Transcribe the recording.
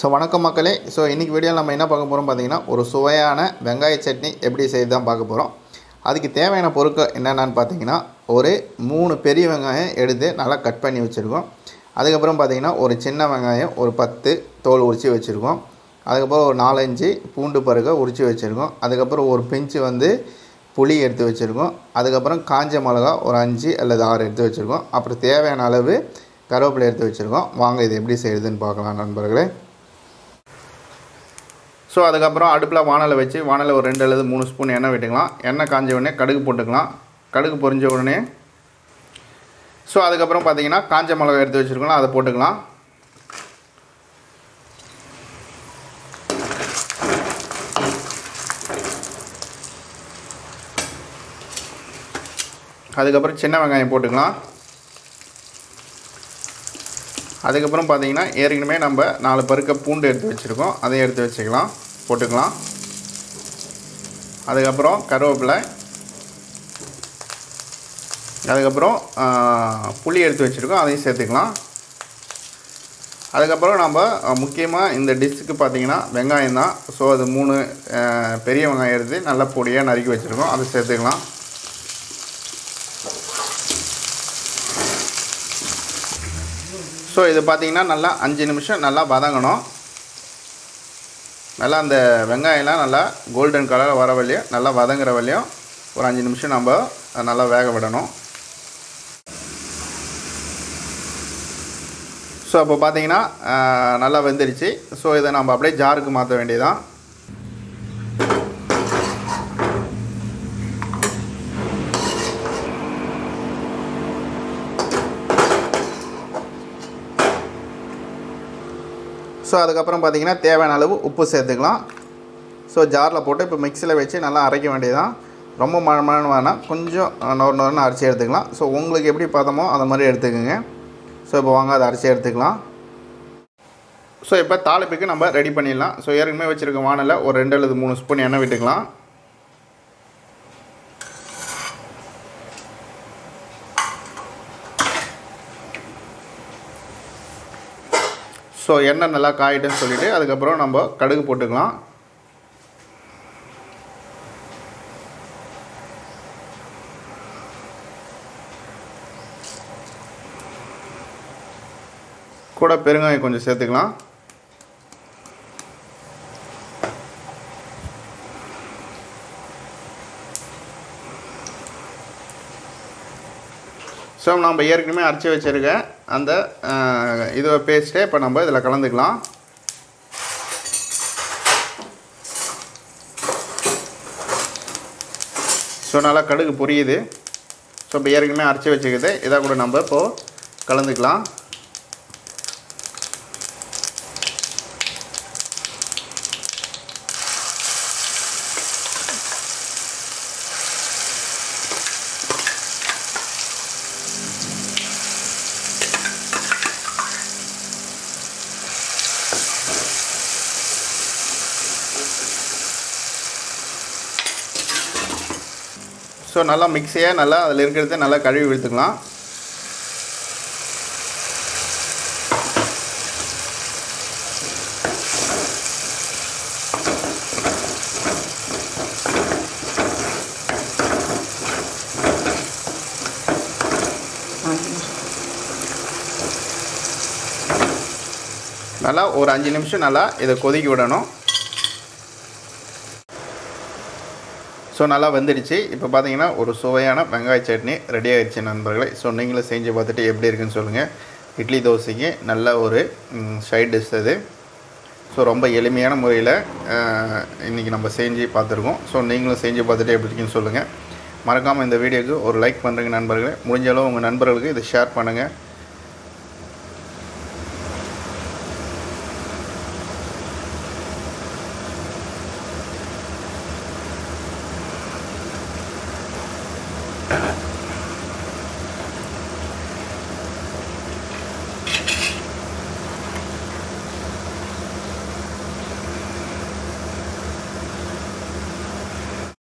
So வணக்கம் மக்களே. So இன்றைக்கி வீடியோ நம்ம என்ன பார்க்க போகிறோம் பார்த்தீங்கன்னா ஒரு சுவையான வெங்காய சட்னி எப்படி செய்து தான் பார்க்க போகிறோம் அதுக்கு தேவையான பொருட்கள் என்னென்னு பார்த்தீங்கன்னா ஒரு மூணு பெரிய வெங்காயம் எடுத்து நல்லா கட் பண்ணி வச்சுருக்கோம். அதுக்கப்புறம் பார்த்தீங்கன்னா ஒரு சின்ன வெங்காயம் ஒரு பத்து தோல் உரித்து வச்சுருக்கோம். அதுக்கப்புறம் ஒரு நாலஞ்சு பூண்டு பருகை உரித்து வச்சுருக்கோம். அதுக்கப்புறம் ஒரு பிஞ்சு வந்து புளி எடுத்து வச்சுருக்கோம். அதுக்கப்புறம் காஞ்ச மிளகா ஒரு அஞ்சு அல்லது ஆறு எடுத்து வச்சுருக்கோம். அப்புறம் தேவையான அளவு கருவேப்பிலை எடுத்து வச்சுருக்கோம். வாங்க இது எப்படி செய்யுதுன்னு பார்க்கலாம் நண்பர்களே. ஸோ அதுக்கப்புறம் அடுப்பில் வானலை வச்சு வானலை ஒரு ரெண்டு அல்லது மூணு ஸ்பூன் எண்ணெய் விட்டுக்கலாம். எண்ணெய் காஞ்ச உடனே கடுகு போட்டுக்கலாம். கடுகு பொரிஞ்ச உடனே ஸோ அதுக்கப்புறம் பார்த்தீங்கன்னா காஞ்ச மிளகா எடுத்து வச்சுருக்கலாம் அதை போட்டுக்கலாம். அதுக்கப்புறம் சின்ன வெங்காயம் போட்டுக்கலாம். அதுக்கப்புறம் பார்த்தீங்கன்னா ஏற்கனவே நம்ம நாலு பருக்க பூண்டு எடுத்து வச்சுருக்கோம். அதையும் எடுத்து வச்சுக்கலாம். போட்டுக்கலாம். அதுக்கப்புறம் கருவேப்பிலை. அதுக்கப்புறம் புளி எடுத்து வச்சுருக்கோம். அதையும் சேர்த்துக்கலாம். அதுக்கப்புறம் நம்ம முக்கியமாக இந்த டிஷ்ஷுக்கு பார்த்தீங்கன்னா வெங்காயம் தான் ஸோ அது மூணு பெரிய வெங்காயம் எடுத்து நல்லா பொடியாக நறுக்கி வச்சுருக்கோம். அதை சேர்த்துக்கலாம். ஸோ இது பார்த்தீங்கன்னா நல்லா அஞ்சு நிமிஷம் நல்லா வதங்கணும். நல்லா அந்த வெங்காயம்லாம் நல்லா கோல்டன் கலரில் வர வழியும் நல்லா வதங்குற வழியும் ஒரு அஞ்சு நிமிஷம் நம்ம நல்லா வேக விடணும். ஸோ அப்போ பார்த்தீங்கன்னா நல்லா வெந்துருச்சு. ஸோ இதை நம்ம அப்படியே ஜாருக்கு மாற்ற வேண்டியதான் ஸோ அதுக்கப்புறம் பார்த்தீங்கன்னா தேவையான அளவு உப்பு சேர்த்துக்கலாம். ஸோ ஜாரில் போட்டு இப்போ மிக்சியில் வச்சு நல்லா அரைக்க வேண்டியதான் ரொம்ப மழ மழன்னு வேணாம் கொஞ்சம் நொறு நொறுன்னு அரைச்சி எடுத்துக்கலாம். ஸோ உங்களுக்கு எப்படி பார்த்தோமோ அந்த மாதிரி எடுத்துக்கோங்க. ஸோ இப்போ வாங்க அதை அரைச்சி எடுத்துக்கலாம். ஸோ இப்போ தாளிப்புக்கு நம்ம ரெடி பண்ணிடலாம். ஸோ ஏற்கனவே வச்சுருக்க வானலில் ஒரு ரெண்டு அல்லது மூணு ஸ்பூன் எண்ணெய் விட்டுக்கலாம். ஸோ எண்ணெய் நல்லா காயிட்டுன்னு சொல்லிவிட்டு அதுக்கப்புறம் நம்ம கடுகு போட்டுக்கலாம். கூட பெருங்காயம் கொஞ்சம் சேர்த்துக்கலாம். ஸோ நம்ம ஏற்கனவே அரைச்சி வச்சுருக்க அந்த இதை பேஸ்ட்டே இப்போ நம்ம இதில் கலந்துக்கலாம். ஸோ நல்லா கடுகு பொரியுது. ஸோ இப்போ ஏற்கனவே அரைச்சி வச்சுக்கிது இதை கூட நம்ம இப்போது கலந்துக்கலாம். ஸோ நல்லா மிக்ஸியாக நல்லா அதில் இருக்கிறத நல்லா கழுவி விழுத்துக்கலாம் நல்லா ஒரு அஞ்சு நிமிஷம் நல்லா இதை கொதிக்க விடணும். ஸோ நல்லா வந்துடுச்சு. இப்போ பார்த்தீங்கன்னா ஒரு சுவையான வெங்காய சட்னி ரெடி ஆகிடுச்சு நண்பர்களே. ஸோ நீங்களும் செஞ்சு பார்த்துட்டு எப்படி இருக்குன்னு சொல்லுங்கள் இட்லி தோசைக்கு நல்ல ஒரு சைட் டிஷ் அது. ஸோ ரொம்ப எளிமையான முறையில் இன்றைக்கி நம்ம செஞ்சு பார்த்துருக்கோம். ஸோ நீங்களும் செஞ்சு பார்த்துட்டு எப்படி இருக்குன்னு சொல்லுங்கள் மறக்காமல் இந்த வீடியோக்கு ஒரு லைக் பண்ணுறங்க நண்பர்களே. முடிஞ்சளவு உங்கள் நண்பர்களுக்கு இதை ஷேர் பண்ணுங்கள்